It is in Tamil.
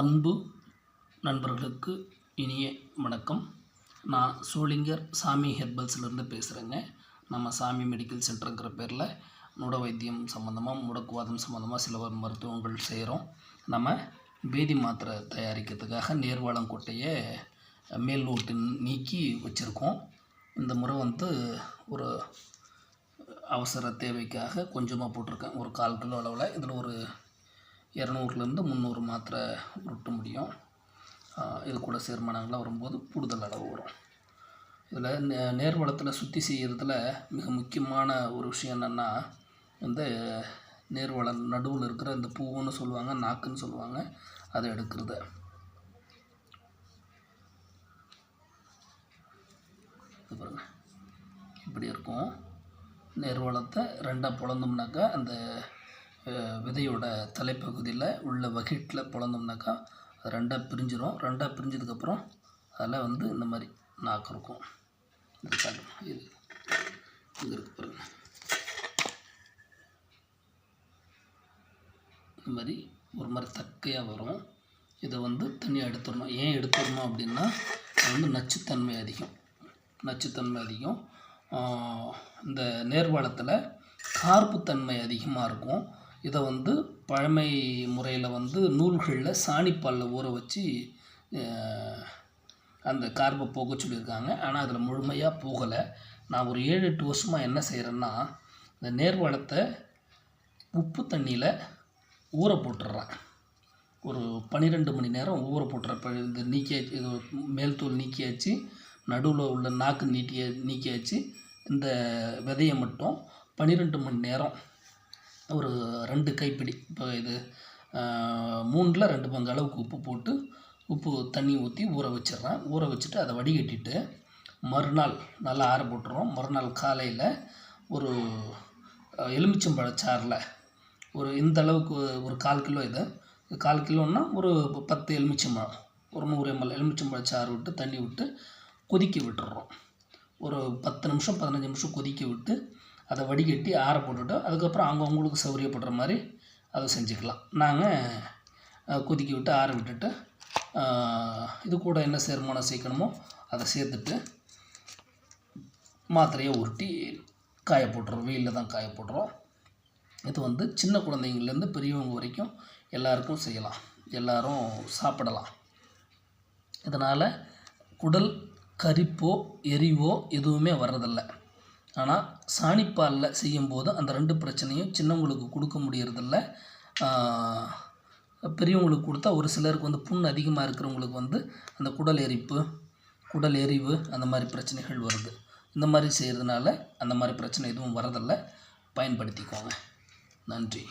அன்பு நண்பர்களுக்கு இனிய வணக்கம். நான் சோளிங்கர் சாமி ஹெர்பல்ஸ்லேருந்து பேசுகிறேங்க நம்ம சாமி மெடிக்கல் சென்டருங்கிற பேரில் நுட வைத்தியம் சம்மந்தமாக முடக்குவாதம் சம்மந்தமாக சில மருத்துவங்கள் செய்கிறோம் நம்ம பேதி மாத்திரை தயாரிக்கிறதுக்காக நேர்வாளங்கோட்டையை மேல் நீக்கி வச்சுருக்கோம். இந்த முறை வந்து ஒரு அவசர தேவைக்காக கொஞ்சமாக போட்டிருக்கேன். ஒரு கால் கிலோ அளவில். இதில் ஒரு இரநூறுலேருந்து முந்நூறு மாத்திரை உருட்ட முடியும். இது கூட சேர்மானங்களாக வரும்போது கூடுதல் அளவு வரும். இதில் நே நேர்வளத்தில் சுற்றி செய்கிறதுல மிக முக்கியமான ஒரு விஷயம் என்னென்னா இந்த நேர்வளம் நடுவில் இருக்கிற இந்த பூவுன்னு சொல்லுவாங்க நாக்குன்னு சொல்லுவாங்க அதை எடுக்கிறது. இப்படி இருக்கும். நேர்வளத்தை ரெண்டாக பிளந்தோம்னாக்கா அந்த விதையோட தலைப்பகுதியில் உள்ள வகிட்டில் பிளந்தோம்னாக்கா அது ரெண்டாக பிரிஞ்சிடும் ரெண்டாக பிரிஞ்சதுக்கப்புறம் அதில் வந்து இந்த மாதிரி நாக்கு இருக்கும். இது பாருங்க. இது இது இருக்கு பாருங்க. இந்த மாதிரி ஒரு மாதிரி தக்கையாக வரும். இதை வந்து தனியாக எடுத்துடணும். ஏன் எடுத்துடணும் அப்படின்னா அது வந்து நச்சுத்தன்மை அதிகம். நச்சுத்தன்மை அதிகம். இந்த நேர்வாளத்தில் கார்ப்புத்தன்மை அதிகமாக இருக்கும். இதை வந்து பழமை முறையில் வந்து நூல்களில் சாணிப்பாலில் ஊற வச்சு அந்த கார்பை போக சொல்லியிருக்காங்க. ஆனால் அதில் முழுமையாக போகலை. நான் ஒரு ஏழு எட்டு வருஷமாக என்ன செய்கிறேன்னா இந்த நேர்வளத்தை உப்பு தண்ணியில் ஊற போட்டுடுறேன் ஒரு பன்னிரெண்டு மணி நேரம் ஊற போட்டுற இப்போ இந்த நீக்கியாச்சு இது மேல் நீக்கியாச்சு நடுவில் உள்ள நாக்கு நீட்டிய நீக்கியாச்சு இந்த விதையை மட்டும் பன்னிரெண்டு மணி நேரம் ஒரு ரெண்டு கைப்பிடி. இப்போ இது மூணில் ரெண்டு பங்கு அளவுக்கு உப்பு போட்டு உப்பு தண்ணி ஊற்றி ஊற வச்சிடுறேன். ஊற வச்சுட்டு அதை வடிகட்டிட்டு மறுநாள் நல்லா ஆற போட்டுருவோம் மறுநாள் காலையில் ஒரு எலுமிச்சம்பழ எலுமிச்சம்பழச்சாறில் ஒரு இந்த அளவுக்கு ஒரு கால் கிலோ இது. கால் கிலோன்னா ஒரு பத்து எலுமிச்சம்பழம் ஒரு நூறு எம்எல் எலுமிச்சம்பழ சாறு விட்டு தண்ணி விட்டு கொதிக்க விட்டுறோம். ஒரு பத்து நிமிஷம் பதினஞ்சு நிமிஷம் கொதிக்க விட்டு அதை வடிகட்டி ஆற போட்டுவிட்டு அதுக்கப்புறம் அவங்கவுங்களுக்கு சௌரியப்படுற மாதிரி அதை செஞ்சுக்கலாம். நாங்கள் கொதிக்க விட்டு ஆற விட்டுட்டு இது கூட என்ன சேர்மானம் சேர்க்கணுமோ அதை சேர்த்துட்டு மாத்திரையை உருட்டி காய போட்டுறோம். வெயிலில் தான் காய போட்டுறோம். இது வந்து சின்ன குழந்தைங்கள்லேருந்து பெரியவங்க வரைக்கும் எல்லாருக்கும் செய்யலாம். எல்லாரும் சாப்பிடலாம். இதனால் குடல் கரிப்போ எரிவோ எதுவுமே வர்றதில்ல. ஆனால் சாணிப்பாலில் செய்யும்போது அந்த ரெண்டு பிரச்சனையும் சின்னவங்களுக்கு கொடுக்க முடியறதில்ல. பெரியவங்களுக்கு கொடுத்தா ஒரு சிலருக்கு வந்து புண் அதிகமாக இருக்கிறவங்களுக்கு வந்து அந்த குடல் எரிப்பு குடல் எரிவு அந்த மாதிரி பிரச்சனைகள் வருது. இந்த மாதிரி செய்கிறதுனால அந்த மாதிரி பிரச்சனை எதுவும் வரதில்லை. பயன்படுத்திக்கோங்க. நன்றி.